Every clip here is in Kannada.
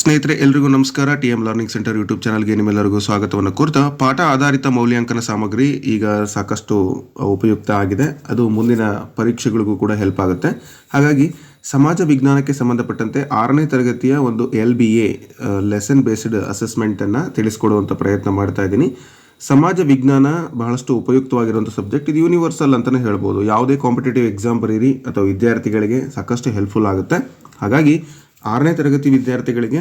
ಸ್ನೇಹಿತರೆ, ಎಲ್ರಿಗೂ ನಮಸ್ಕಾರ. T M learning centre YouTube ಚಾನಲ್ಗೆ ನಿಮ್ಮೆಲ್ಲರಿಗೂ ಸ್ವಾಗತವನ್ನು ಕೋರ್ತಾ, ಪಾಠ ಆಧಾರಿತ ಮೌಲ್ಯಾಂಕನ ಸಾಮಗ್ರಿ ಈಗ ಸಾಕಷ್ಟು ಉಪಯುಕ್ತ ಆಗಿದೆ. ಅದು ಮುಂದಿನ ಪರೀಕ್ಷೆಗಳಿಗೂ ಕೂಡ ಹೆಲ್ಪ್ ಆಗುತ್ತೆ. ಹಾಗಾಗಿ, ಸಮಾಜ ವಿಜ್ಞಾನಕ್ಕೆ ಸಂಬಂಧಪಟ್ಟಂತೆ ಆರನೇ ತರಗತಿಯ ಒಂದು L B A lesson based ಅಸೆಸ್ಮೆಂಟನ್ನು ತಿಳಿಸ್ಕೊಡುವಂಥ ಪ್ರಯತ್ನ ಮಾಡ್ತಾ ಇದ್ದೀನಿ. ಸಮಾಜ ವಿಜ್ಞಾನ ಬಹಳಷ್ಟು ಉಪಯುಕ್ತವಾಗಿರುವಂಥ ಸಬ್ಜೆಕ್ಟ್ ಇದು ಯೂನಿವರ್ಸಲ್ ಅಂತಲೇ ಹೇಳ್ಬೋದು. ಯಾವುದೇ ಕಾಂಪಿಟೇಟಿವ್ ಎಕ್ಸಾಮ್ ಬರೀರಿ ಅಥವಾ ವಿದ್ಯಾರ್ಥಿಗಳಿಗೆ ಸಾಕಷ್ಟು ಹೆಲ್ಪ್ಫುಲ್ ಆಗುತ್ತೆ. ಹಾಗಾಗಿ ಆರನೇ ತರಗತಿ ವಿದ್ಯಾರ್ಥಿಗಳಿಗೆ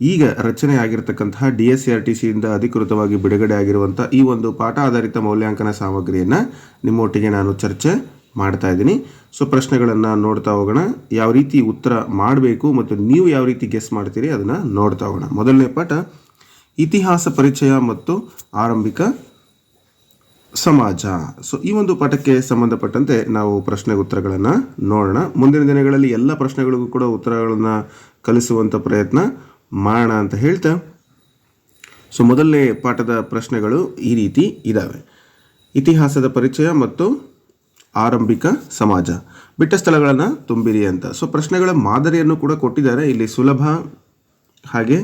ಈಗ ರಚನೆ ಆಗಿರತಕ್ಕಂತಹ ಡಿ ಎಸ್ ಆರ್ ಟಿ ಸಿಯಿಂದ ಅಧಿಕೃತವಾಗಿ ಬಿಡುಗಡೆ ಆಗಿರುವಂಥ ಈ ಒಂದು ಪಾಠ ಆಧಾರಿತ ಮೌಲ್ಯಾಂಕನ ಸಾಮಗ್ರಿಯನ್ನು ನಿಮ್ಮೊಟ್ಟಿಗೆ ನಾನು ಚರ್ಚೆ ಮಾಡ್ತಾ ಇದ್ದೀನಿ. ಸೊ, ಪ್ರಶ್ನೆಗಳನ್ನು ನೋಡ್ತಾ ಹೋಗೋಣ. ಯಾವ ರೀತಿ ಉತ್ತರ ಮಾಡಬೇಕು ಮತ್ತು ನೀವು ಯಾವ ರೀತಿ ಗೆಸ್ ಮಾಡ್ತೀರಿ ಅದನ್ನು ನೋಡ್ತಾ ಹೋಗೋಣ. ಮೊದಲನೇ ಪಾಠ, ಇತಿಹಾಸ ಪರಿಚಯ ಮತ್ತು ಆರಂಭಿಕ ಸಮಾಜ. ಸೊ ಈ ಒಂದು ಪಾಠಕ್ಕೆ ಸಂಬಂಧಪಟ್ಟಂತೆ ನಾವು ಪ್ರಶ್ನೆ ಉತ್ತರಗಳನ್ನು ನೋಡೋಣ. ಮುಂದಿನ ದಿನಗಳಲ್ಲಿ ಎಲ್ಲ ಪ್ರಶ್ನೆಗಳಿಗೂ ಕೂಡ ಉತ್ತರಗಳನ್ನು ಕಲಿಸುವಂಥ ಪ್ರಯತ್ನ ಮಾಡೋಣ ಅಂತ ಹೇಳ್ತಾ. ಸೊ ಮೊದಲನೇ ಪಾಠದ ಪ್ರಶ್ನೆಗಳು ಈ ರೀತಿ ಇದ್ದಾವೆ ಇತಿಹಾಸದ ಪರಿಚಯ ಮತ್ತು ಆರಂಭಿಕ ಸಮಾಜ. ಬಿಟ್ಟ ಸ್ಥಳಗಳನ್ನು ತುಂಬಿರಿ ಅಂತ. ಸೊ ಪ್ರಶ್ನೆಗಳ ಮಾದರಿಯನ್ನು ಕೂಡ ಕೊಟ್ಟಿದ್ದಾರೆ. ಇಲ್ಲಿ ಸುಲಭ ಹಾಗೆ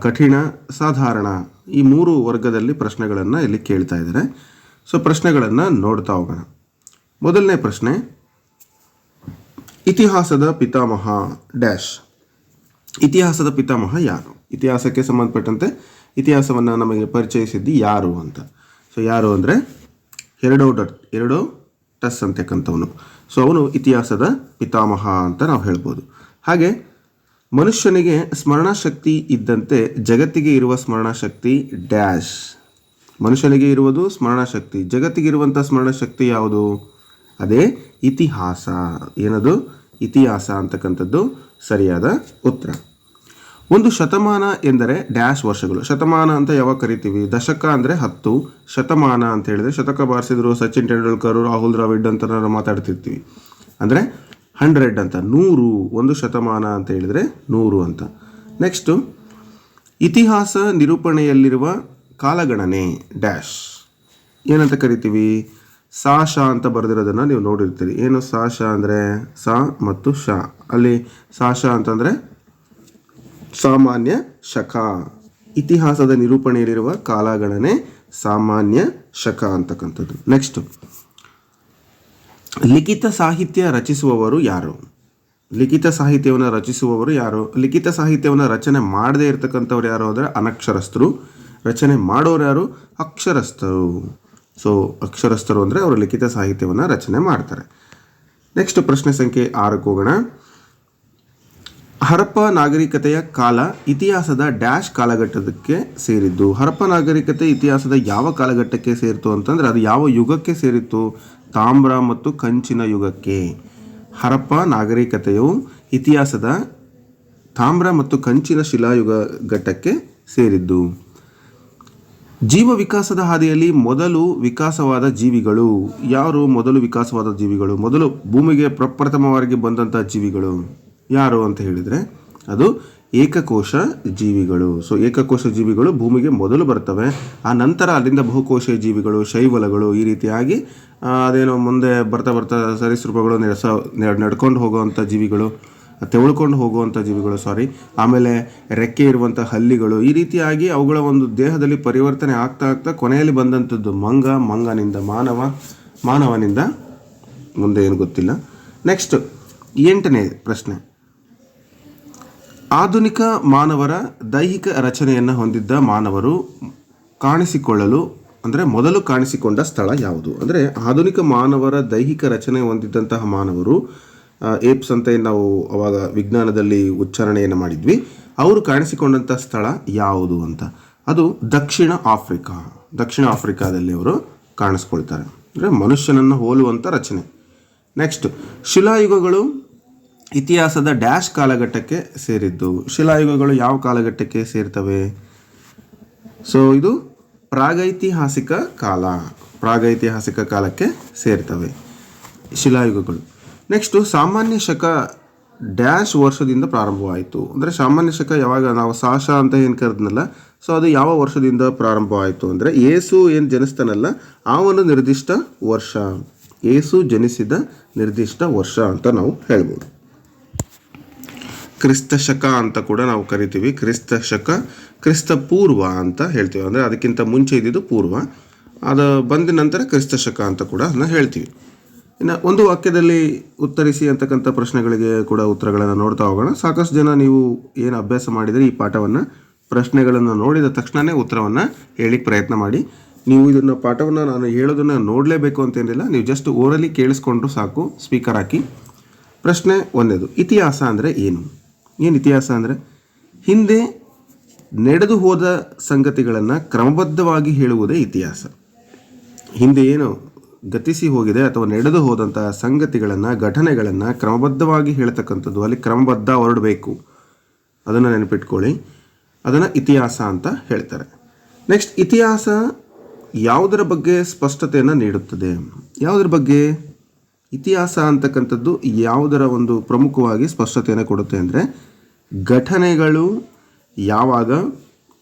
ಕಠಿಣ, ಸಾಧಾರಣ ಈ ಮೂರು ವರ್ಗದಲ್ಲಿ ಪ್ರಶ್ನೆಗಳನ್ನು ಇಲ್ಲಿ ಕೇಳ್ತಾ ಇದ್ದಾರೆ. ಸೊ ಪ್ರಶ್ನೆಗಳನ್ನು ನೋಡ್ತಾ ಹೋಗೋಣ. ಮೊದಲನೇ ಪ್ರಶ್ನೆ, ಇತಿಹಾಸದ ಪಿತಾಮಹ ಡ್ಯಾಶ್. ಇತಿಹಾಸದ ಪಿತಾಮಹ ಯಾರು? ಇತಿಹಾಸಕ್ಕೆ ಸಂಬಂಧಪಟ್ಟಂತೆ ಇತಿಹಾಸವನ್ನು ನಮಗೆ ಪರಿಚಯಿಸಿದ್ದು ಯಾರು ಅಂತ. ಸೊ ಯಾರು ಅಂದರೆ ಎರಡೋ ಡಟ್ ಎರಡೋ ಟಸ್ ಅಂತಕ್ಕಂಥವನು ಸೊ ಅವನು ಇತಿಹಾಸದ ಪಿತಾಮಹ ಅಂತ ನಾವು ಹೇಳ್ಬೋದು. ಹಾಗೆ, ಮನುಷ್ಯನಿಗೆ ಸ್ಮರಣಾಶಕ್ತಿ ಇದ್ದಂತೆ ಜಗತ್ತಿಗೆ ಇರುವ ಸ್ಮರಣಾಶಕ್ತಿ ಡ್ಯಾಶ್. ಮನುಷ್ಯನಿಗೆ ಇರುವುದು ಸ್ಮರಣಶಕ್ತಿ. ಜಗತ್ತಿಗಿರುವಂಥ ಸ್ಮರಣಶಕ್ತಿ ಯಾವುದು? ಅದೇ ಇತಿಹಾಸ. ಏನದು? ಇತಿಹಾಸ ಅಂತಕ್ಕಂಥದ್ದು ಸರಿಯಾದ ಉತ್ತರ. ಒಂದು ಶತಮಾನ ಎಂದರೆ ಡ್ಯಾಶ್ ವರ್ಷಗಳು. ಶತಮಾನ ಅಂತ ಯಾವಾಗ ಕರಿತೀವಿ? ದಶಕ ಅಂದರೆ ಹತ್ತು. ಶತಮಾನ ಅಂತ ಹೇಳಿದರೆ ಶತಕ ಬಾರಿಸಿದ್ರು ಸಚಿನ್ ತೆಂಡೂಲ್ಕರ್, ರಾಹುಲ್ ದ್ರಾವಿಡ್ ಅಂತ ನಾವು ಮಾತಾಡ್ತಿರ್ತೀವಿ. ಅಂದರೆ ಹಂಡ್ರೆಡ್ ಅಂತ, ನೂರು. ಒಂದು ಶತಮಾನ ಅಂತ ಹೇಳಿದರೆ ನೂರು ಅಂತ. ನೆಕ್ಸ್ಟು, ಇತಿಹಾಸ ನಿರೂಪಣೆಯಲ್ಲಿರುವ ಕಾಲಗಣನೆ ಡ್ಯಾಶ್. ಏನಂತ ಕರಿತೀವಿ? ಸಾ ಶಾ ಅಂತ ಬರೆದಿರೋದನ್ನು ನೀವು ನೋಡಿರ್ತೀರಿ. ಏನು ಸಾ ಶಾ ಅಂದರೆ ಸಾ ಮತ್ತು ಶ. ಅಲ್ಲಿ ಸಾ ಶಾ ಅಂತಂದರೆ ಸಾಮಾನ್ಯ ಶಕ ಇತಿಹಾಸದ ನಿರೂಪಣೆಯಲ್ಲಿರುವ ಕಾಲಗಣನೆ ಸಾಮಾನ್ಯ ಶಕ ಅಂತಕ್ಕಂಥದ್ದು. ನೆಕ್ಸ್ಟ್ ಲಿಖಿತ ಸಾಹಿತ್ಯ ರಚಿಸುವವರು ಯಾರು? ಲಿಖಿತ ಸಾಹಿತ್ಯವನ್ನು ರಚಿಸುವವರು ಯಾರು? ಲಿಖಿತ ಸಾಹಿತ್ಯವನ್ನು ರಚನೆ ಮಾಡದೇ ಇರತಕ್ಕಂಥವ್ರು ಯಾರು ಅಂದರೆ ಅನಕ್ಷರಸ್ಥರು. ರಚನೆ ಮಾಡೋರು ಯಾರು? ಅಕ್ಷರಸ್ಥರು. ಸೊ ಅಕ್ಷರಸ್ಥರು ಅಂದರೆ ಅವರು ಲಿಖಿತ ಸಾಹಿತ್ಯವನ್ನು ರಚನೆ ಮಾಡ್ತಾರೆ. ನೆಕ್ಸ್ಟ್ ಪ್ರಶ್ನೆ ಸಂಖ್ಯೆ ಆರಕ್ಕೆ ಹೋಗೋಣ. ಹರಪ್ಪ ನಾಗರಿಕತೆಯ ಕಾಲ ಇತಿಹಾಸದ ಡ್ಯಾಶ್ ಕಾಲಘಟ್ಟಕ್ಕೆ ಸೇರಿದ್ದು. ಹರಪ್ಪ ನಾಗರಿಕತೆ ಇತಿಹಾಸದ ಯಾವ ಕಾಲಘಟ್ಟಕ್ಕೆ ಸೇರಿತು ಅಂತಂದರೆ ಅದು ಯಾವ ಯುಗಕ್ಕೆ ಸೇರಿತ್ತು? ತಾಮ್ರ ಮತ್ತು ಕಂಚಿನ ಯುಗಕ್ಕೆ. ಹರಪ್ಪ ನಾಗರಿಕತೆಯು ಇತಿಹಾಸದ ತಾಮ್ರ ಮತ್ತು ಕಂಚಿನ ಶಿಲಾಯುಗ ಘಟ್ಟಕ್ಕೆ ಸೇರಿದ್ದು. ಜೀವ ವಿಕಾಸದ ಹಾದಿಯಲ್ಲಿ ಮೊದಲು ವಿಕಾಸವಾದ ಜೀವಿಗಳು. ಯಾರು ಮೊದಲು ವಿಕಾಸವಾದ ಜೀವಿಗಳು? ಮೊದಲು ಭೂಮಿಗೆ ಪ್ರಪ್ರಥಮವಾಗಿ ಬಂದಂಥ ಜೀವಿಗಳು ಯಾರು ಅಂತ ಹೇಳಿದರೆ ಅದು ಏಕಕೋಶ ಜೀವಿಗಳು. ಸೊ ಏಕಕೋಶ ಜೀವಿಗಳು ಭೂಮಿಗೆ ಮೊದಲು ಬರ್ತವೆ. ಆ ನಂತರ ಅಲ್ಲಿಂದ ಬಹುಕೋಶ ಜೀವಿಗಳು, ಶೈವಲಗಳು ಈ ರೀತಿಯಾಗಿ ಅದೇನೋ ಮುಂದೆ ಬರ್ತಾ ಬರ್ತಾ ಸರೀಸೃಪಗಳು ನೆಡ್ಸ ನಡ್ಕೊಂಡು ಹೋಗುವಂಥ ಜೀವಿಗಳು. ತೆವಳ್ಕೊಂಡು ಹೋಗುವಂಥ ಜೀವಿಗಳು ಸಾರಿ ಆಮೇಲೆ ರೆಕ್ಕೆ ಇರುವಂಥ ಹಲ್ಲಿಗಳು, ಈ ರೀತಿಯಾಗಿ ಅವುಗಳ ಒಂದು ದೇಹದಲ್ಲಿ ಪರಿವರ್ತನೆ ಆಗ್ತಾ ಆಗ್ತಾ ಕೊನೆಯಲ್ಲಿ ಬಂದಂಥದ್ದು ಮಂಗ, ಮಂಗನಿಂದ ಮಾನವ, ಮಾನವನಿಂದ ಮುಂದೆ ಏನು ಗೊತ್ತಿಲ್ಲ. ನೆಕ್ಸ್ಟ್ ಎಂಟನೇ ಪ್ರಶ್ನೆ. ಆಧುನಿಕ ಮಾನವರ ದೈಹಿಕ ರಚನೆಯನ್ನು ಹೊಂದಿದ್ದ ಮಾನವರು ಕಾಣಿಸಿಕೊಳ್ಳಲು, ಅಂದರೆ ಮೊದಲು ಕಾಣಿಸಿಕೊಂಡ ಸ್ಥಳ ಯಾವುದು? ಅಂದರೆ ಆಧುನಿಕ ಮಾನವರ ದೈಹಿಕ ರಚನೆ ಹೊಂದಿದ್ದಂತಹ ಮಾನವರು ಏಪ್ಸ್ ಅಂತ ನಾವು ಅವಾಗ ವಿಜ್ಞಾನದಲ್ಲಿ ಉಚ್ಚಾರಣೆಯನ್ನು ಮಾಡಿದ್ವಿ. ಅವರು ಕಾಣಿಸಿಕೊಂಡಂಥ ಸ್ಥಳ ಯಾವುದು ಅಂತ? ಅದು ದಕ್ಷಿಣ ಆಫ್ರಿಕಾ. ದಕ್ಷಿಣ ಆಫ್ರಿಕಾದಲ್ಲಿ ಅವರು ಕಾಣಿಸ್ಕೊಳ್ತಾರೆ. ಅಂದರೆ ಮನುಷ್ಯನನ್ನು ಹೋಲುವಂಥ ರಚನೆ. ನೆಕ್ಸ್ಟ್ ಶಿಲಾಯುಗಗಳು ಇತಿಹಾಸದ ಡ್ಯಾಶ್ ಕಾಲಘಟ್ಟಕ್ಕೆ ಸೇರಿದ್ದು. ಶಿಲಾಯುಗಗಳು ಯಾವ ಕಾಲಘಟ್ಟಕ್ಕೆ ಸೇರ್ತವೆ? ಸೊ ಇದು ಪ್ರಾಗೈತಿಹಾಸಿಕ ಕಾಲ. ಪ್ರಾಗೈತಿಹಾಸಿಕ ಕಾಲಕ್ಕೆ ಸೇರ್ತವೆ. ಶಿಲಾಯುಗಗಳು. ನೆಕ್ಸ್ಟು ಸಾಮಾನ್ಯ ಶಕ ಡ್ಯಾಶ್ ವರ್ಷದಿಂದ ಪ್ರಾರಂಭವಾಯಿತು. ಅಂದರೆ ಸಾಮಾನ್ಯ ಶಕ ಯಾವಾಗ ನಾವು ಸಾಶ ಅಂತ ಏನು ಕರೆದ್ನಲ್ಲ ಸೊ ಅದು ಯಾವ ವರ್ಷದಿಂದ ಪ್ರಾರಂಭವಾಯಿತು ಅಂದರೆ ಏಸು ಏನು ಜನಿಸ್ತಾನಲ್ಲ, ಆ ಒಂದು ನಿರ್ದಿಷ್ಟ ವರ್ಷ. ಏಸು ಜನಿಸಿದ ನಿರ್ದಿಷ್ಟ ವರ್ಷ ಅಂತ ನಾವು ಹೇಳ್ಬೋದು. ಕ್ರಿಸ್ತ ಶಕ ಅಂತ ಕೂಡ ನಾವು ಕರಿತೀವಿ. ಕ್ರಿಸ್ತ ಶಕ, ಕ್ರಿಸ್ತ ಪೂರ್ವ ಅಂತ ಹೇಳ್ತೀವಿ. ಅಂದರೆ ಅದಕ್ಕಿಂತ ಮುಂಚೆ ಇದ್ದಿದ್ದು ಪೂರ್ವ. ಅದು ಬಂದ ನಂತರ ಕ್ರಿಸ್ತ ಶಕ ಅಂತ ಕೂಡ ಅದನ್ನ ಹೇಳ್ತೀವಿ. ಇನ್ನು ಒಂದು ವಾಕ್ಯದಲ್ಲಿ ಉತ್ತರಿಸಿ ಅಂತಕ್ಕಂಥ ಪ್ರಶ್ನೆಗಳಿಗೆ ಕೂಡ ಉತ್ತರಗಳನ್ನು ನೋಡ್ತಾ ಹೋಗೋಣ. ಸಾಕಷ್ಟು ಜನ ನೀವು ಏನು ಅಭ್ಯಾಸ ಮಾಡಿದರೆ ಈ ಪಾಠವನ್ನು, ಪ್ರಶ್ನೆಗಳನ್ನು ನೋಡಿದ ತಕ್ಷಣವೇ ಉತ್ತರವನ್ನು ಹೇಳಿಕ್ಕೆ ಪ್ರಯತ್ನ ಮಾಡಿ. ನೀವು ಇದನ್ನು ಪಾಠವನ್ನು ನಾನು ಹೇಳೋದನ್ನು ನೋಡಲೇಬೇಕು ಅಂತೇನಿಲ್ಲ ನೀವು ಜಸ್ಟ್ ಓರಲ್ಲಿ ಕೇಳಿಸ್ಕೊಂಡ್ರು ಸಾಕು ಸ್ಪೀಕರ್ ಹಾಕಿ. ಪ್ರಶ್ನೆ ಒಂದೇದು, ಇತಿಹಾಸ ಅಂದರೆ ಏನು? ಏನು ಇತಿಹಾಸ ಅಂದರೆ? ಹಿಂದೆ ನಡೆದು ಹೋದ ಸಂಗತಿಗಳನ್ನು ಕ್ರಮಬದ್ಧವಾಗಿ ಹೇಳುವುದೇ ಇತಿಹಾಸ. ಹಿಂದೆ ಏನು ಗತಿಸಿ ಹೋಗಿದೆ ಅಥವಾ ನಡೆದು ಹೋದಂತಹ ಸಂಗತಿಗಳನ್ನು, ಘಟನೆಗಳನ್ನು ಕ್ರಮಬದ್ಧವಾಗಿ ಹೇಳ್ತಕ್ಕಂಥದ್ದು. ಅಲ್ಲಿ ಕ್ರಮಬದ್ಧ ಹೊರಡಬೇಕು. ಅದನ್ನು ನೆನಪಿಟ್ಕೊಳ್ಳಿ. ಅದನ್ನು ಇತಿಹಾಸ ಅಂತ ಹೇಳ್ತಾರೆ. ನೆಕ್ಸ್ಟ್ ಇತಿಹಾಸ ಯಾವುದರ ಬಗ್ಗೆ ಸ್ಪಷ್ಟತೆಯನ್ನು ನೀಡುತ್ತದೆ? ಯಾವುದರ ಬಗ್ಗೆ? ಇತಿಹಾಸ ಅಂತಕ್ಕಂಥದ್ದು ಯಾವುದರ ಒಂದು ಪ್ರಮುಖವಾಗಿ ಸ್ಪಷ್ಟತೆಯನ್ನು ಕೊಡುತ್ತೆ ಅಂದರೆ ಘಟನೆಗಳು ಯಾವಾಗ,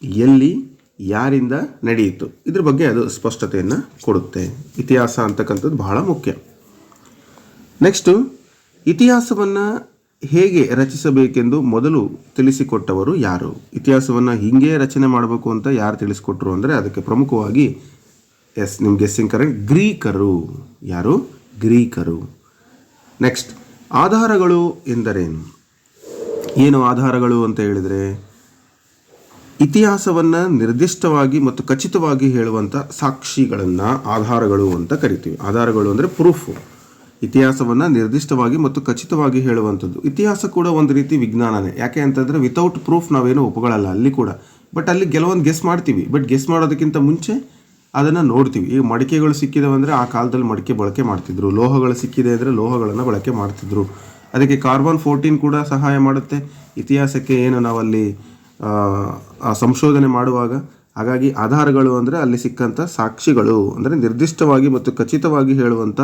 ಎಲ್ಲಿ ಯಾರಿಂದ ನಡೆಯಿತು? ಇದ್ರ ಬಗ್ಗೆ ಅದು ಸ್ಪಷ್ಟತೆಯನ್ನು ಕೊಡುತ್ತೆ. ಇತಿಹಾಸ ಅಂತಕ್ಕಂಥದ್ದು ಬಹಳ ಮುಖ್ಯ. ನೆಕ್ಸ್ಟು ಇತಿಹಾಸವನ್ನು ಹೇಗೆ ರಚಿಸಬೇಕೆಂದು ಮೊದಲು ತಿಳಿಸಿಕೊಟ್ಟವರು ಯಾರು? ಇತಿಹಾಸವನ್ನು ಹೀಗೆ ರಚನೆ ಮಾಡಬೇಕು ಅಂತ ಯಾರು ತಿಳಿಸಿಕೊಟ್ರು ಅಂದರೆ ಅದಕ್ಕೆ ಪ್ರಮುಖವಾಗಿ ಎಸ್ ನಿಮ್ಗೆ ಗೆಸ್ಸಿಂಗ್ ಕರೆಕ್ಟ್ ಗ್ರೀಕರು. ಯಾರು? ಗ್ರೀಕರು. ನೆಕ್ಸ್ಟ್ ಆಧಾರಗಳು ಎಂದರೇನು? ಏನು ಆಧಾರಗಳು ಅಂತ ಹೇಳಿದರೆ? ಇತಿಹಾಸವನ್ನು ನಿರ್ದಿಷ್ಟವಾಗಿ ಮತ್ತು ಖಚಿತವಾಗಿ ಹೇಳುವಂಥ ಸಾಕ್ಷಿಗಳನ್ನು ಆಧಾರಗಳು ಅಂತ ಕರಿತೀವಿ. ಆಧಾರಗಳು ಅಂದರೆ ಪ್ರೂಫು ಇತಿಹಾಸವನ್ನು ನಿರ್ದಿಷ್ಟವಾಗಿ ಮತ್ತು ಖಚಿತವಾಗಿ ಹೇಳುವಂಥದ್ದು. ಇತಿಹಾಸ ಕೂಡ ಒಂದು ರೀತಿ ವಿಜ್ಞಾನನೇ. ಯಾಕೆ ಅಂತಂದರೆ ವಿತೌಟ್ ಪ್ರೂಫ್ ನಾವೇನು ಒಪ್ಕೊಳ್ಳಲ್ಲ ಅಲ್ಲಿ ಕೂಡ. ಬಟ್ ಅಲ್ಲಿ ಕೆಲವೊಂದು ಗೆಸ್ ಮಾಡ್ತೀವಿ. ಬಟ್ ಗೆಸ್ ಮಾಡೋದಕ್ಕಿಂತ ಮುಂಚೆ ಅದನ್ನು ನೋಡ್ತೀವಿ. ಈಗ ಮಡಿಕೆಗಳು ಸಿಕ್ಕಿದಾವೆ ಅಂದರೆ ಆ ಕಾಲದಲ್ಲಿ ಮಡಿಕೆ ಬಳಕೆ ಮಾಡ್ತಿದ್ರು. ಲೋಹಗಳು ಸಿಕ್ಕಿದೆ ಅಂದರೆ ಲೋಹಗಳನ್ನು ಬಳಕೆ ಮಾಡ್ತಿದ್ರು. ಅದಕ್ಕೆ ಕಾರ್ಬನ್ ಫೋರ್ಟೀನ್ ಕೂಡ ಸಹಾಯ ಮಾಡುತ್ತೆ. ಇತಿಹಾಸಕ್ಕೆ ಏನು ನಾವಲ್ಲಿ ಸಂಶೋಧನೆ ಮಾಡುವಾಗ ಹಾಗಾಗಿ ಆಧಾರಗಳು ಅಂದರೆ ಅಲ್ಲಿ ಸಿಕ್ಕಂಥ ಸಾಕ್ಷಿಗಳು ಅಂದರೆ ನಿರ್ದಿಷ್ಟವಾಗಿ ಮತ್ತು ಖಚಿತವಾಗಿ ಹೇಳುವಂಥ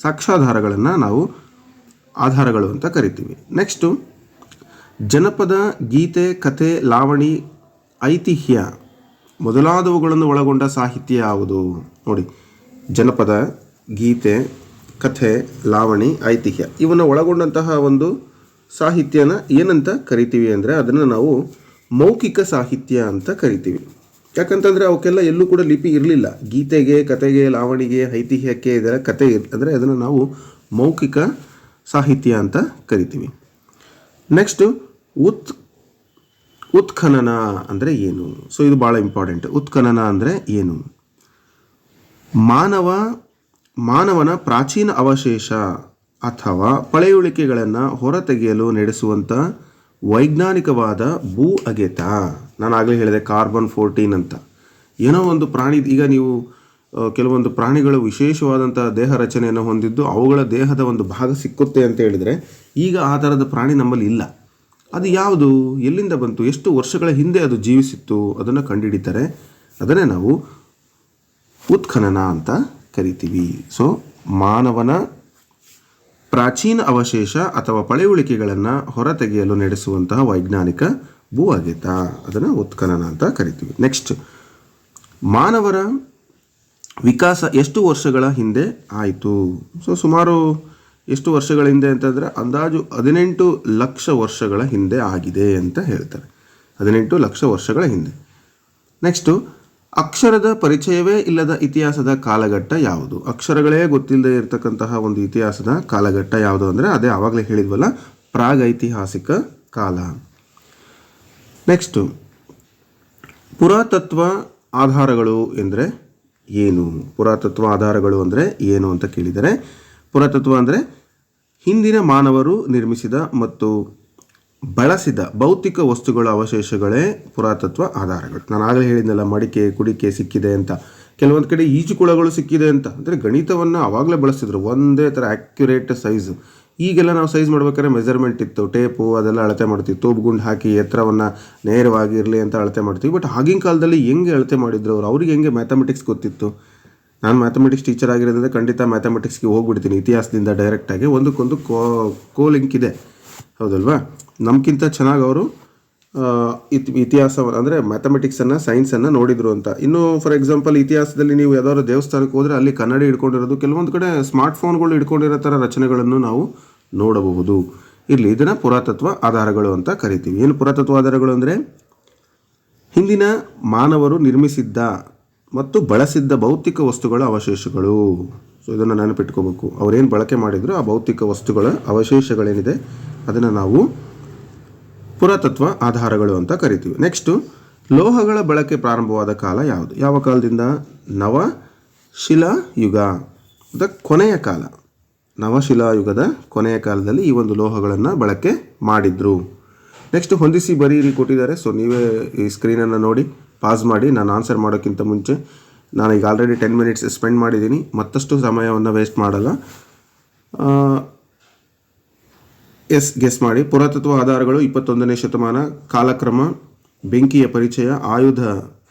ಸಾಕ್ಷ್ಯಾಧಾರಗಳನ್ನು ನಾವು ಆಧಾರಗಳು ಅಂತ ಕರಿತೀವಿ. ನೆಕ್ಸ್ಟು ಜನಪದ, ಗೀತೆ, ಕಥೆ, ಲಾವಣಿ, ಐತಿಹ್ಯ ಮೊದಲಾದವುಗಳನ್ನು ಒಳಗೊಂಡ ಸಾಹಿತ್ಯ ಯಾವುದು? ನೋಡಿ, ಜನಪದ, ಗೀತೆ, ಕಥೆ, ಲಾವಣಿ, ಐತಿಹ್ಯ ಇವನ್ನು ಒಳಗೊಂಡಂತಹ ಒಂದು ಸಾಹಿತ್ಯನ ಏನಂತ ಕರಿತೀವಿ ಅಂದರೆ ಅದನ್ನು ನಾವು ಮೌಖಿಕ ಸಾಹಿತ್ಯ ಅಂತ ಕರಿತೀವಿ. ಯಾಕಂತಂದರೆ ಅವಕ್ಕೆಲ್ಲ ಎಲ್ಲೂ ಕೂಡ ಲಿಪಿ ಇರಲಿಲ್ಲ. ಗೀತೆಗೆ ಕತೆಗೆ ಲಾವಣಿಗೆ ಐತಿಹ್ಯಕ್ಕೆ ಇದರ ಕತೆ ಅಂದರೆ ಅದನ್ನು ನಾವು ಮೌಖಿಕ ಸಾಹಿತ್ಯ ಅಂತ ಕರಿತೀವಿ. ನೆಕ್ಸ್ಟು ಉತ್, ಉತ್ಖನನ ಅಂದರೆ ಏನು? ಸೊ ಇದು ಭಾಳ ಇಂಪಾರ್ಟೆಂಟ್ ಉತ್ಖನನ ಅಂದರೆ ಏನು? ಮಾನವ, ಮಾನವನ ಪ್ರಾಚೀನ ಅವಶೇಷ ಅಥವಾ ಪಳೆಯುಳಿಕೆಗಳನ್ನು ಹೊರತೆಗೆಯಲು ನಡೆಸುವಂಥ ವೈಜ್ಞಾನಿಕವಾದ ಭೂ ಅಗೆತ. ನಾನು ಆಗಲೇ ಹೇಳಿದೆ ಕಾರ್ಬನ್ ಫೋರ್ಟೀನ್ ಅಂತ. ಏನೋ ಒಂದು ಪ್ರಾಣಿ, ಈಗ ನೀವು ಕೆಲವೊಂದು ಪ್ರಾಣಿಗಳು ವಿಶೇಷವಾದಂಥ ದೇಹ ರಚನೆಯನ್ನು ಹೊಂದಿದ್ದು ಅವುಗಳ ದೇಹದ ಒಂದು ಭಾಗ ಸಿಕ್ಕುತ್ತೆ ಅಂತ ಹೇಳಿದರೆ ಈಗ ಆ ಥರದ ಪ್ರಾಣಿ ನಮ್ಮಲ್ಲಿ ಇಲ್ಲ. ಅದು ಯಾವುದು? ಎಲ್ಲಿಂದ ಬಂತು? ಎಷ್ಟು ವರ್ಷಗಳ ಹಿಂದೆ ಅದು ಜೀವಿಸಿತ್ತು? ಅದನ್ನು ಕಂಡುಹಿಡಿತಾರೆ ಅದನ್ನೇ ನಾವು ಉತ್ಖನನ ಅಂತ ಕರಿತೀವಿ. ಸೊ ಮಾನವನ ಪ್ರಾಚೀನ ಅವಶೇಷ ಅಥವಾ ಪಳೆಯುಳಿಕೆಗಳನ್ನು ಹೊರತೆಗೆಯಲು ನಡೆಸುವಂತಹ ವೈಜ್ಞಾನಿಕ ಭೂ ಅಗೆತ ಅದನ್ನು ಉತ್ಖನನ ಅಂತ ಕರಿತೀವಿ. ನೆಕ್ಸ್ಟ್ ಮಾನವರ ವಿಕಾಸ ಎಷ್ಟು ವರ್ಷಗಳ ಹಿಂದೆ ಆಯಿತು? ಸೊ ಸುಮಾರು ಎಷ್ಟು ವರ್ಷಗಳ ಹಿಂದೆ ಅಂತಂದರೆ ಅಂದಾಜು ಹದಿನೆಂಟು ಲಕ್ಷ ವರ್ಷಗಳ ಹಿಂದೆ ಆಗಿದೆ ಅಂತ ಹೇಳ್ತಾರೆ. ಹದಿನೆಂಟು ಲಕ್ಷ ವರ್ಷಗಳ ಹಿಂದೆ. ನೆಕ್ಸ್ಟು ಅಕ್ಷರದ ಪರಿಚಯವೇ ಇಲ್ಲದ ಇತಿಹಾಸದ ಕಾಲಘಟ್ಟ ಯಾವುದು? ಅಕ್ಷರಗಳೇ ಗೊತ್ತಿಲ್ಲದೆ ಇರತಕ್ಕಂತಹ ಒಂದು ಇತಿಹಾಸದ ಕಾಲಘಟ್ಟ ಯಾವುದು ಅಂದರೆ ಅದೇ ಆವಾಗಲೇ ಹೇಳಿದ್ವಲ್ಲ, ಪ್ರಾಗೈತಿಹಾಸಿಕ ಕಾಲ. ನೆಕ್ಸ್ಟು ಪುರಾತತ್ವ ಆಧಾರಗಳು ಎಂದರೆ ಏನು? ಪುರಾತತ್ವ ಆಧಾರಗಳು ಅಂದರೆ ಏನು ಅಂತ ಕೇಳಿದರೆ, ಪುರಾತತ್ವ ಅಂದರೆ ಹಿಂದಿನ ಮಾನವರು ನಿರ್ಮಿಸಿದ ಮತ್ತು ಬಳಸಿದ ಭೌತಿಕ ವಸ್ತುಗಳ ಅವಶೇಷಗಳೇ ಪುರಾತತ್ವ ಆಧಾರಗಳು. ನಾನು ಆಗಲೇ ಹೇಳಿದ್ನಲ್ಲ, ಮಡಿಕೆ, ಕುಡಿಕೆ ಸಿಕ್ಕಿದೆ ಅಂತ. ಕೆಲವೊಂದು ಕಡೆ ಈಜುಕೊಳಗಳು ಸಿಕ್ಕಿದೆ ಅಂತ. ಅಂದರೆ ಗಣಿತವನ್ನು ಆವಾಗಲೇ ಬಳಸ್ತಿದ್ರು, ಒಂದೇ ಥರ ಆ್ಯಕ್ಯುರೇಟ್ ಸೈಜ್ ಈಗೆಲ್ಲ ನಾವು ಸೈಜ್ ಮಾಡ್ಬೇಕಾದ್ರೆ ಮೆಜರ್ಮೆಂಟ್ ಇತ್ತು ಟೇಪು ಅದೆಲ್ಲ ಅಳತೆ ಮಾಡ್ತೀವಿ ತೂಬುಗುಂಡು ಹಾಕಿ ಎತ್ತರವನ್ನು ನೇರವಾಗಿರಲಿ ಅಂತ ಅಳತೆ ಮಾಡ್ತೀವಿ. ಬಟ್ ಆಗಿನ ಕಾಲದಲ್ಲಿ ಹೆಂಗೆ ಅಳತೆ ಮಾಡಿದ್ರು ಅವರು? ಅವ್ರಿಗೆ ಹೆಂಗೆ ಮ್ಯಾಥಮೆಟಿಕ್ಸ್ ಗೊತ್ತಿತ್ತು? ನಾನು ಮ್ಯಾಥಮೆಟಿಕ್ಸ್ ಟೀಚರ್ ಆಗಿರೋದ್ರಿಂದ ಖಂಡಿತ ಮ್ಯಾಥಮೆಟಿಕ್ಸ್ಗೆ ಹೋಗ್ಬಿಡ್ತೀನಿ ಇತಿಹಾಸದಿಂದ ಡೈರೆಕ್ಟಾಗಿ ಒಂದಕ್ಕೊಂದು ಕೋ ಕೋ ಲಿಂಕ್ ಇದೆ. ಹೌದಲ್ವಾ? ನಮ್ಗಿಂತ ಚೆನ್ನಾಗಿ ಅವರು ಇತ್, ಇತಿಹಾಸ, ಅಂದರೆ ಮ್ಯಾಥಮೆಟಿಕ್ಸನ್ನು ಸೈನ್ಸನ್ನು ನೋಡಿದ್ರು ಅಂತ. ಇನ್ನು ಫಾರ್ ಎಕ್ಸಾಂಪಲ್ ಇತಿಹಾಸದಲ್ಲಿ ನೀವು ಯಾವ್ದಾದ್ರು ದೇವಸ್ಥಾನಕ್ಕೆ ಹೋದರೆ ಅಲ್ಲಿ ಕನ್ನಡಿ ಹಿಡ್ಕೊಂಡಿರೋದು, ಕೆಲವೊಂದು ಕಡೆ ಸ್ಮಾರ್ಟ್ ಫೋನ್ಗಳು ಹಿಡ್ಕೊಂಡಿರೋ ಥರ ರಚನೆಗಳನ್ನು ನಾವು ನೋಡಬಹುದು. ಇಲ್ಲಿ ಇದನ್ನು ಪುರಾತತ್ವ ಆಧಾರಗಳು ಅಂತ ಕರಿತೀವಿ. ಏನು ಪುರಾತತ್ವ ಆಧಾರಗಳು ಅಂದರೆ, ಹಿಂದಿನ ಮಾನವರು ನಿರ್ಮಿಸಿದ್ದ ಮತ್ತು ಬಳಸಿದ್ದ ಭೌತಿಕ ವಸ್ತುಗಳ ಅವಶೇಷಗಳು. ಸೊ ಇದನ್ನು ನೆನಪಿಟ್ಕೋಬೇಕು ಅವರೇನು ಬಳಕೆ ಮಾಡಿದ್ರು ಆ ಭೌತಿಕ ವಸ್ತುಗಳ ಅವಶೇಷಗಳೇನಿದೆ, ಅದನ್ನು ನಾವು ಪುರಾತತ್ವ ಆಧಾರಗಳು ಅಂತ ಕರಿತೀವಿ. ನೆಕ್ಸ್ಟು ಲೋಹಗಳ ಬಳಕೆ ಪ್ರಾರಂಭವಾದ ಕಾಲ ಯಾವುದು? ಯಾವ ಕಾಲದಿಂದ? ನವ ಶಿಲಾಯುಗ ದ ಕೊನೆಯ ಕಾಲ. ನವಶಿಲಾಯುಗದ ಕೊನೆಯ ಕಾಲದಲ್ಲಿ ಈ ಒಂದು ಲೋಹಗಳನ್ನು ಬಳಕೆ ಮಾಡಿದ್ರು. ನೆಕ್ಸ್ಟ್ ಹೊಂದಿಸಿ ಬರೀರಿ ಕೊಟ್ಟಿದ್ದಾರೆ. ಸೊ ನೀವೇ ಈ ಸ್ಕ್ರೀನನ್ನು ನೋಡಿ ಪಾಸ್ ಮಾಡಿ, ನಾನು ಆನ್ಸರ್ ಮಾಡೋಕ್ಕಿಂತ ಮುಂಚೆ, ನಾನು ಈಗ ಆಲ್ರೆಡಿ ಟೆನ್ ಮಿನಿಟ್ಸ್ ಸ್ಪೆಂಡ್ ಮಾಡಿದ್ದೀನಿ. ಮತ್ತಷ್ಟು ಸಮಯವನ್ನು ವೇಸ್ಟ್ ಮಾಡಲ್ಲ. ಎಸ್ ಗೆಸ್ ಮಾಡಿ. ಪುರಾತತ್ವ ಆಧಾರಗಳು ಇಪ್ಪತ್ತೊಂದನೇ ಶತಮಾನ ಕಾಲಕ್ರಮ, ಬೆಂಕಿಯ ಪರಿಚಯ, ಆಯುಧ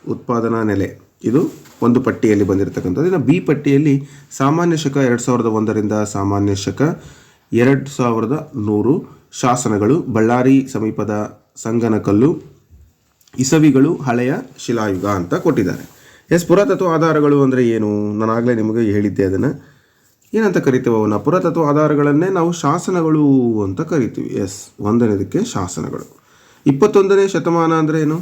ಉತ್ಪಾದನಾ ನೆಲೆ. ಇದು ಒಂದು ಪಟ್ಟಿಯಲ್ಲಿ ಬಂದಿರತಕ್ಕಂಥದ್ದು. ಇನ್ನು ಬಿ ಪಟ್ಟಿಯಲ್ಲಿ ಸಾಮಾನ್ಯ ಶಕ ಎರಡು ಸಾವಿರದ ಒಂದರಿಂದ ಸಾಮಾನ್ಯ ಶಕ ಎರಡು ಸಾವಿರದ ನೂರು ಶಾಸನಗಳು, ಬಳ್ಳಾರಿ ಸಮೀಪದ ಸಂಗನಕಲ್ಲು, ಇಸವಿಗಳು ಹಳೆಯ ಶಿಲಾಯುಗ ಅಂತ ಕೊಟ್ಟಿದ್ದಾರೆ. ಎಸ್, ಪುರಾತತ್ವ ಆಧಾರಗಳು ಅಂದರೆ ಏನು? ನಾನು ಆಗಲೇ ನಿಮಗೆ ಹೇಳಿದ್ದೆ ಅದನ್ನು. ಏನಂತ ಕರಿತೀವಿ ಅವನ್ನ? ಪುರಾತತ್ವ ಆಧಾರಗಳನ್ನೇ ನಾವು ಶಾಸನಗಳು ಅಂತ ಕರಿತೀವಿ. ಎಸ್ ಒಂದನೇದಕ್ಕೆ ಶಾಸನಗಳು. ಇಪ್ಪತ್ತೊಂದನೇ ಶತಮಾನ ಅಂದರೆ ಏನು?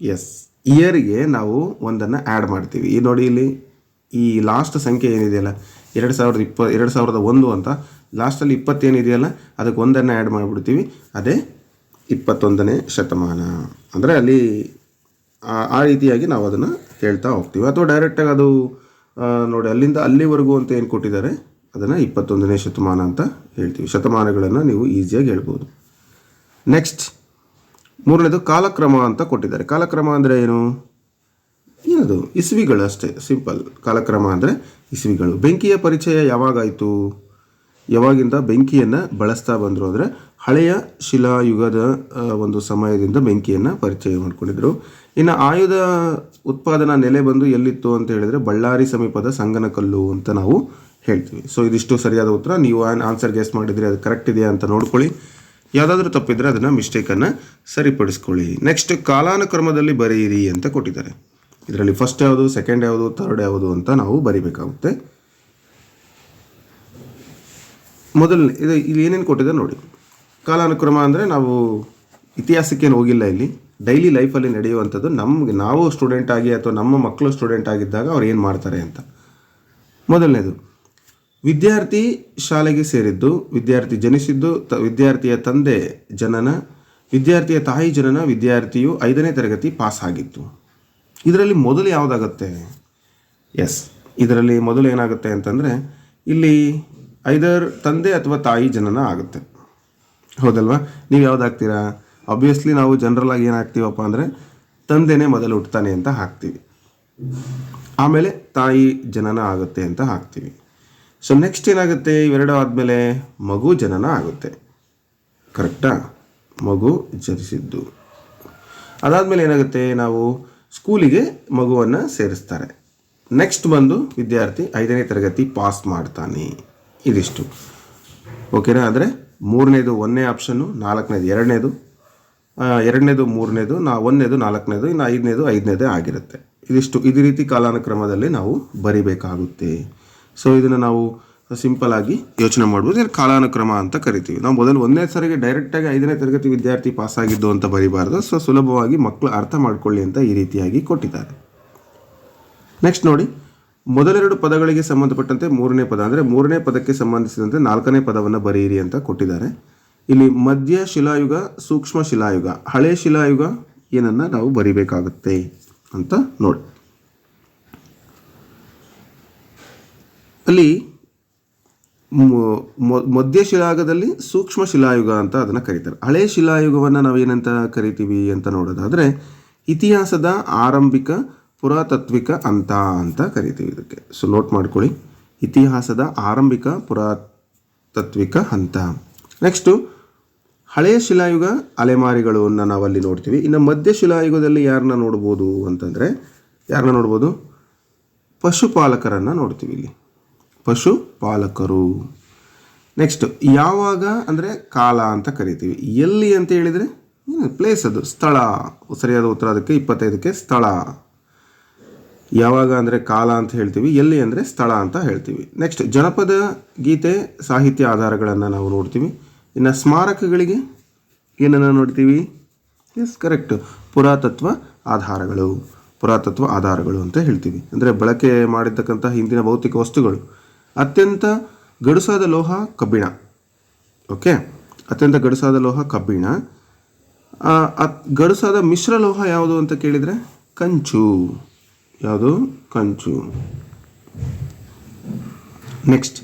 ಎಸ್ ಇಯರ್ಗೆ ನಾವು ಒಂದನ್ನು ಆ್ಯಡ್ ಮಾಡ್ತೀವಿ. ಈ ನೋಡಿ ಇಲ್ಲಿ, ಈ ಲಾಸ್ಟ್ ಸಂಖ್ಯೆ ಏನಿದೆಯಲ್ಲ? ಎರಡು ಸಾವಿರದ ಇಪ್ಪ, ಎರಡು ಸಾವಿರದ ಒಂದು ಅಂತ. ಲಾಸ್ಟಲ್ಲಿ ಇಪ್ಪತ್ತೇನಿದೆಯಲ್ಲ? ಅದಕ್ಕೆ ಒಂದನ್ನು ಆ್ಯಡ್ ಮಾಡಿಬಿಡ್ತೀವಿ. ಅದೇ ಇಪ್ಪತ್ತೊಂದನೇ ಶತಮಾನ. ಅಂದರೆ ಅಲ್ಲಿ ಆ- ರೀತಿಯಾಗಿ ನಾವು ಅದನ್ನು ಹೇಳ್ತಾ ಹೋಗ್ತೀವಿ. ಅಥವಾ ಡೈರೆಕ್ಟಾಗಿ ಅದು ನೋಡಿ, ಅಲ್ಲಿಂದ ಅಲ್ಲಿವರೆಗೂ ಅಂತ ಏನು ಕೊಟ್ಟಿದ್ದಾರೆ? ಅದನ್ನು ಇಪ್ಪತ್ತೊಂದನೇ ಶತಮಾನ ಅಂತ ಹೇಳ್ತೀವಿ. ಶತಮಾನಗಳನ್ನು ನೀವು ಈಸಿಯಾಗಿ ಹೇಳ್ಬೋದು. ನೆಕ್ಸ್ಟ್ ಮೂರನೇದು ಕಾಲಕ್ರಮ ಅಂತ ಕೊಟ್ಟಿದ್ದಾರೆ. ಕಾಲಕ್ರಮ ಅಂದರೆ ಏನು? ಏನದು? ಇಸ್ವಿಗಳು ಅಷ್ಟೇ, ಸಿಂಪಲ್. ಕಾಲಕ್ರಮ ಅಂದರೆ ಇಸ್ವಿಗಳು. ಬೆಂಕಿಯ ಪರಿಚಯ ಯಾವಾಗಾಯಿತು? ಯಾವಾಗಿಂದ ಬೆಂಕಿಯನ್ನು ಬಳಸ್ತಾ ಬಂದರು ಅಂದರೆ ಹಳೆಯ ಶಿಲಾಯುಗದ ಒಂದು ಸಮಯದಿಂದ ಬೆಂಕಿಯನ್ನು ಪರಿಚಯ ಮಾಡ್ಕೊಂಡಿದ್ರು. ಇನ್ನು ಆಯುಧ ಉತ್ಪಾದನಾ ನೆಲೆ ಬಂದು ಎಲ್ಲಿತ್ತು ಅಂತ ಹೇಳಿದ್ರೆ ಬಳ್ಳಾರಿ ಸಮೀಪದ ಸಂಗನಕಲ್ಲು ಅಂತ ನಾವು ಹೇಳ್ತೀವಿ. ಸೊ ಇದಿಷ್ಟು ಸರಿಯಾದ ಉತ್ತರ. ನೀವು ಆನ್ಸರ್ ಗೆಸ್ ಮಾಡಿದರೆ ಅದು ಕರೆಕ್ಟ್ ಇದೆಯಾ ಅಂತ ನೋಡ್ಕೊಳ್ಳಿ. ಯಾವುದಾದ್ರೂ ತಪ್ಪಿದ್ರೆ ಅದನ್ನು ಮಿಸ್ಟೇಕನ್ನು ಸರಿಪಡಿಸ್ಕೊಳ್ಳಿ. ನೆಕ್ಸ್ಟ್ ಕಾಲಾನುಕ್ರಮದಲ್ಲಿ ಬರೆಯಿರಿ ಅಂತ ಕೊಟ್ಟಿದ್ದಾರೆ. ಇದರಲ್ಲಿ ಫಸ್ಟ್ ಯಾವುದು ಸೆಕೆಂಡ್ ಯಾವುದು ಥರ್ಡ್ ಯಾವುದು ಅಂತ ನಾವು ಬರಿಬೇಕಾಗುತ್ತೆ. ಮೊದಲನೇ, ಇದು ಇಲ್ಲಿ ಏನೇನು ಕೊಟ್ಟಿದೆ ನೋಡಿ. ಕಾಲಾನುಕ್ರಮ ಅಂದರೆ ನಾವು ಇತಿಹಾಸಕ್ಕೇನು ಹೋಗಿಲ್ಲ ಇಲ್ಲಿ. ಡೈಲಿ ಲೈಫಲ್ಲಿ ನಡೆಯುವಂಥದ್ದು ನಮಗೆ, ನಾವು ಸ್ಟೂಡೆಂಟ್ ಆಗಿ ಅಥವಾ ನಮ್ಮ ಮಕ್ಕಳು ಸ್ಟೂಡೆಂಟ್ ಆಗಿದ್ದಾಗ ಅವ್ರು ಏನು ಮಾಡ್ತಾರೆ ಅಂತ. ಮೊದಲನೇದು, ವಿದ್ಯಾರ್ಥಿ ಶಾಲೆಗೆ ಸೇರಿದ್ದು, ವಿದ್ಯಾರ್ಥಿ ಜನಿಸಿದ್ದು, ತ, ವಿದ್ಯಾರ್ಥಿಯ ತಂದೆ ಜನನ, ವಿದ್ಯಾರ್ಥಿಯ ತಾಯಿ ಜನನ, ವಿದ್ಯಾರ್ಥಿಯು ಐದನೇ ತರಗತಿ ಪಾಸ್ ಆಗಿತ್ತು. ಇದರಲ್ಲಿ ಮೊದಲು ಯಾವುದಾಗುತ್ತೆ? ಎಸ್ ಇದರಲ್ಲಿ ಮೊದಲು ಏನಾಗುತ್ತೆ ಅಂತಂದರೆ, ಇಲ್ಲಿ ಐದರ್ ತಂದೆ ಅಥವಾ ತಾಯಿ ಜನನ ಆಗುತ್ತೆ. ಹೌದಲ್ವಾ? ನೀವು ಯಾವ್ದಾಗ್ತೀರಾ? ಆಬ್ವಿಯಸ್ಲಿ ನಾವು ಜನರಲ್ ಆಗಿ ಏನು ಹಾಕ್ತೀವಪ್ಪ ಅಂದರೆ ತಂದೆನೇ ಮೊದಲು ಹುಟ್ತಾನೆ ಅಂತ ಹಾಕ್ತೀವಿ. ಆಮೇಲೆ ತಾಯಿ ಜನನ ಆಗುತ್ತೆ ಅಂತ ಹಾಕ್ತೀವಿ. ಸೊ ನೆಕ್ಸ್ಟ್ ಏನಾಗುತ್ತೆ? ಇವೆರಡು ಆದಮೇಲೆ ಮಗು ಜನನ ಆಗುತ್ತೆ. ಕರೆಕ್ಟಾ ಮಗು ಜನಿಸಿದ್ದು. ಅದಾದಮೇಲೆ ಏನಾಗುತ್ತೆ? ನಾವು ಸ್ಕೂಲಿಗೆ ಮಗುವನ್ನು ಸೇರಿಸ್ತಾರೆ. ನೆಕ್ಸ್ಟ್ ಬಂದು ವಿದ್ಯಾರ್ಥಿ ಐದನೇ ತರಗತಿ ಪಾಸ್ ಮಾಡ್ತಾನೆ. ಇದಿಷ್ಟು. ಓಕೆನಾ ಆದರೆ ಮೂರನೇದು ಒಂದನೇ ಆಪ್ಷನ್ನು ನಾಲ್ಕನೇದು ಎರಡನೇದು. ಎರಡನೇದು, ಮೂರನೇದು, ನಾ, ಒಂದನೇದು, ನಾಲ್ಕನೇದು, ಇನ್ನು ಐದನೇದು, ಐದನೇದೇ ಆಗಿರುತ್ತೆ. ಇದಿಷ್ಟು, ಇದೇ ರೀತಿ ಕಾಲಾನುಕ್ರಮದಲ್ಲಿ ನಾವು ಬರಿಬೇಕಾಗುತ್ತೆ. ಸೊ ಇದನ್ನು ನಾವು ಸಿಂಪಲ್ ಆಗಿ ಯೋಚನೆ ಮಾಡ್ಬೋದು. ಇದನ್ನು ಕಾಲಾನುಕ್ರಮ ಅಂತ ಕರಿತೀವಿ. ನಾವು ಮೊದಲು ಒಂದನೇ ಸರಿಗೆ ಡೈರೆಕ್ಟಾಗಿ ಐದನೇ ತರಗತಿ ವಿದ್ಯಾರ್ಥಿ ಪಾಸ್ ಆಗಿದ್ದು ಅಂತ ಬರಿಬಾರ್ದು. ಸೊ ಸುಲಭವಾಗಿ ಮಕ್ಕಳು ಅರ್ಥ ಮಾಡ್ಕೊಳ್ಳಿ ಅಂತ ಈ ರೀತಿಯಾಗಿ ಕೊಟ್ಟಿದ್ದಾರೆ. ನೆಕ್ಸ್ಟ್ ನೋಡಿ. ಮೊದಲೆರಡು ಪದಗಳಿಗೆ ಸಂಬಂಧಪಟ್ಟಂತೆ ಮೂರನೇ ಪದ, ಅಂದರೆ ಮೂರನೇ ಪದಕ್ಕೆ ಸಂಬಂಧಿಸಿದಂತೆ ನಾಲ್ಕನೇ ಪದವನ್ನು ಬರೆಯಿರಿ ಅಂತ ಕೊಟ್ಟಿದ್ದಾರೆ. ಇಲ್ಲಿ ಮಧ್ಯ ಶಿಲಾಯುಗ, ಸೂಕ್ಷ್ಮ ಶಿಲಾಯುಗ, ಹಳೆ ಶಿಲಾಯುಗ ಏನನ್ನ ನಾವು ಬರಿಬೇಕಾಗುತ್ತೆ ಅಂತ ನೋಡಿ. ಅಲ್ಲಿ ಮಧ್ಯ ಶಿಲಾಯುಗದಲ್ಲಿ ಸೂಕ್ಷ್ಮ ಶಿಲಾಯುಗ ಅಂತ ಅದನ್ನು ಕರೀತಾರೆ. ಹಳೆ ಶಿಲಾಯುಗವನ್ನು ಏನಂತ ಕರಿತೀವಿ ಅಂತ ನೋಡೋದಾದರೆ ಇತಿಹಾಸದ ಆರಂಭಿಕ ಪುರಾತತ್ವಿಕ ಹಂತ ಅಂತ ಕರಿತೀವಿ ಇದಕ್ಕೆ. ಸೊ ನೋಟ್ ಮಾಡ್ಕೊಳ್ಳಿ. ಇತಿಹಾಸದ ಆರಂಭಿಕ ಪುರಾತತ್ವಿಕ ಹಂತ. ನೆಕ್ಸ್ಟು ಹಳೆಯ ಶಿಲಾಯುಗ ಅಲೆಮಾರಿಗಳನ್ನು ನಾವಲ್ಲಿ ನೋಡ್ತೀವಿ. ಇನ್ನು ಮಧ್ಯ ಶಿಲಾಯುಗದಲ್ಲಿ ಯಾರನ್ನ ನೋಡ್ಬೋದು ಅಂತಂದರೆ, ಯಾರನ್ನ ನೋಡ್ಬೋದು? ಪಶುಪಾಲಕರನ್ನು ನೋಡ್ತೀವಿ ಇಲ್ಲಿ. ಪಶುಪಾಲಕರು. ನೆಕ್ಸ್ಟ್ ಯಾವಾಗ ಅಂದರೆ ಕಾಲ ಅಂತ ಕರಿತೀವಿ. ಎಲ್ಲಿ ಅಂತ ಹೇಳಿದರೆ ಪ್ಲೇಸ್ ಅದು, ಸ್ಥಳ. ಸರಿಯಾದ ಉತ್ತರ ಅದಕ್ಕೆ, ಇಪ್ಪತ್ತೈದಕ್ಕೆ ಸ್ಥಳ. ಯಾವಾಗ ಅಂದರೆ ಕಾಲ ಅಂತ ಹೇಳ್ತೀವಿ. ಎಲ್ಲಿ ಅಂದರೆ ಸ್ಥಳ ಅಂತ ಹೇಳ್ತೀವಿ. ನೆಕ್ಸ್ಟ್ ಜನಪದ ಗೀತೆ ಸಾಹಿತ್ಯ ಆಧಾರಗಳನ್ನು ನಾವು ನೋಡ್ತೀವಿ. ಇನ್ನು ಸ್ಮಾರಕಗಳಿಗೆ ಏನನ್ನು ನೋಡ್ತೀವಿ? ಎಸ್ ಕರೆಕ್ಟ್ ಪುರಾತತ್ವ ಆಧಾರಗಳು. ಪುರಾತತ್ವ ಆಧಾರಗಳು ಅಂತ ಹೇಳ್ತೀವಿ. ಅಂದರೆ ಬಳಕೆ ಮಾಡಿರ್ತಕ್ಕಂಥ ಹಿಂದಿನ ಭೌತಿಕ ವಸ್ತುಗಳು. ಅತ್ಯಂತ ಗಡುಸಾದ ಲೋಹ, ಕಬ್ಬಿಣ. ಓಕೆ ಅತ್ಯಂತ ಗಡುಸಾದ ಲೋಹ, ಕಬ್ಬಿಣ. ಗಡುಸಾದ ಮಿಶ್ರ ಲೋಹ ಯಾವುದು ಅಂತ ಕೇಳಿದರೆ? ಕಂಚು. ಯಾವುದು? ಕಂಚು. ನೆಕ್ಸ್ಟ್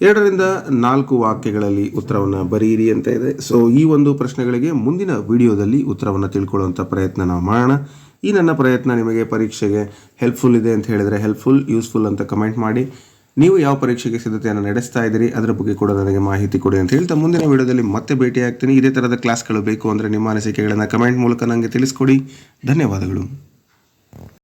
ಎರಡರಿಂದ ನಾಲ್ಕು ವಾಕ್ಯಗಳಲ್ಲಿ ಉತ್ತರವನ್ನು ಬರೆಯಿರಿ ಅಂತ ಇದೆ. ಸೊ ಈ ಒಂದು ಪ್ರಶ್ನೆಗಳಿಗೆ ಮುಂದಿನ ವಿಡಿಯೋದಲ್ಲಿ ಉತ್ತರವನ್ನು ತಿಳ್ಕೊಳ್ಳುವಂಥ ಪ್ರಯತ್ನ ನಾವು ಮಾಡೋಣ. ಈ ನನ್ನ ಪ್ರಯತ್ನ ನಿಮಗೆ ಪರೀಕ್ಷೆಗೆ ಹೆಲ್ಪ್ಫುಲ್ ಇದೆ ಅಂತ ಹೇಳಿದರೆ ಹೆಲ್ಪ್ಫುಲ್ ಯೂಸ್ಫುಲ್ ಅಂತ ಕಮೆಂಟ್ ಮಾಡಿ. ನೀವು ಯಾವ ಪರೀಕ್ಷೆಗೆ ಸಿದ್ಧತೆಯನ್ನು ನಡೆಸ್ತಾ ಇದ್ದೀರಿ, ಅದರ ಬಗ್ಗೆ ಕೂಡ ನನಗೆ ಮಾಹಿತಿ ಕೊಡಿ ಅಂತ ಹೇಳ್ತಾ ಮುಂದಿನ ವಿಡಿಯೋದಲ್ಲಿ ಮತ್ತೆ ಭೇಟಿ ಆಗ್ತೀನಿ. ಇದೇ ಥರದ ಕ್ಲಾಸ್ಗಳು ಬೇಕು ಅಂದರೆ ನಿಮ್ಮ ಅನಿಸಿಕೆಗಳನ್ನು ಕಮೆಂಟ್ ಮೂಲಕ ನನಗೆ ತಿಳಿಸ್ಕೊಡಿ. ಧನ್ಯವಾದಗಳು.